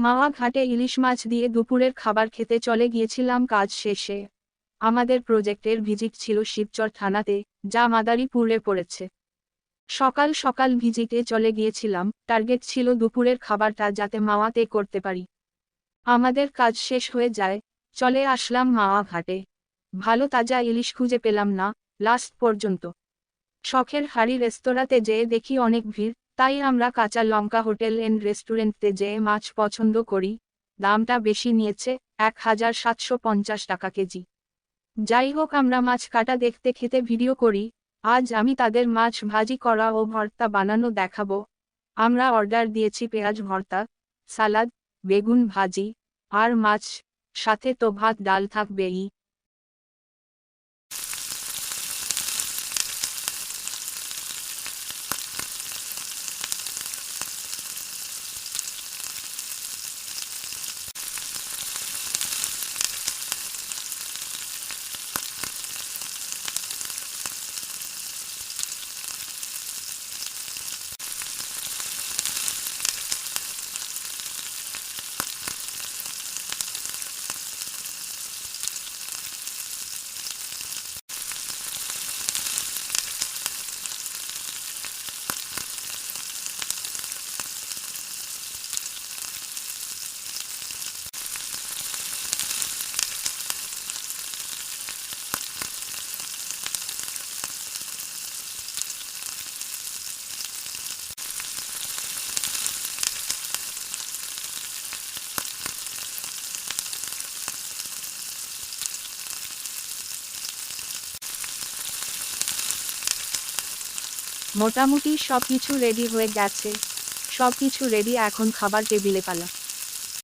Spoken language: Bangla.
মাওয়া ঘাটে ইলিশ মাছ দিয়ে দুপুরের খাবার খেতে চলে গিয়েছিলাম কাজ শেষে। আমাদের প্রজেক্টের ভিজিট ছিল শিবচর থানাতে, যা মাদারীপুরে পড়েছে। সকাল সকাল ভিজিটে চলে গিয়েছিলাম, টার্গেট ছিল দুপুরের খাবারটা যাতে মাওয়াতে করতে পারি। আমাদের কাজ শেষ হয়ে যায়, চলে আসলাম মাওয়া ঘাটে। ভালো তাজা ইলিশ খুঁজে পেলাম না, লাস্ট পর্যন্ত। শখের হাড়ি রেস্তোরাঁতে যেয়ে দেখি অনেক ভিড় তাই আমরা কাঁচা লঙ্কা হোটেল এন্ড রেস্টুরেন্টতে যেয়ে মাছ পছন্দ করি, দামটা বেশি নিয়েছে এক হাজার সাতশো পঞ্চাশ টাকা কেজি। যাই হোক, আমরা মাছ কাটা দেখতে খেতে ভিডিও করি। আজ আমি তাদের মাছ ভাজি করা ও ভর্তা বানানো দেখাবো। আমরা অর্ডার দিয়েছি পেঁয়াজ ভর্তা, সালাদ, বেগুন ভাজি আর মাছ, সাথে তো ভাত, ডাল থাকবেই। মোটামুটি সব কিছু রেডি হয়ে গেছে। সব কিছু রেডি এখন খাবার টেবিলে পালা।